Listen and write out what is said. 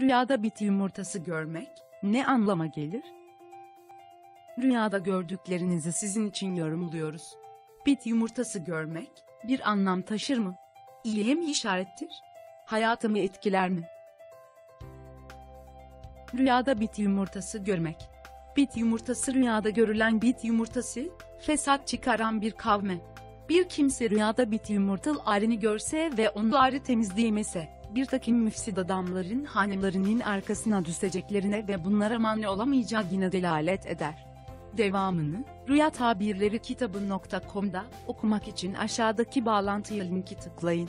Rüyada bit yumurtası görmek ne anlama gelir? Rüyada gördüklerinizi sizin için yorumluyoruz. Bit yumurtası görmek bir anlam taşır mı? İyiye mi işarettir? Hayatımı etkiler mi? Rüyada bit yumurtası görmek. Bit yumurtası rüyada görülen bit yumurtası, fesat çıkaran bir kavme. Bir kimse rüyada bit yumurtalı arını görse ve onları temizleyemese, bir takım müfsid adamların hanelerinin arkasına düşeceklerine ve bunlara mani olamayacağına delalet eder. Devamını, Rüya Tabirleri kitabı.com'da okumak için aşağıdaki bağlantıya linki tıklayın.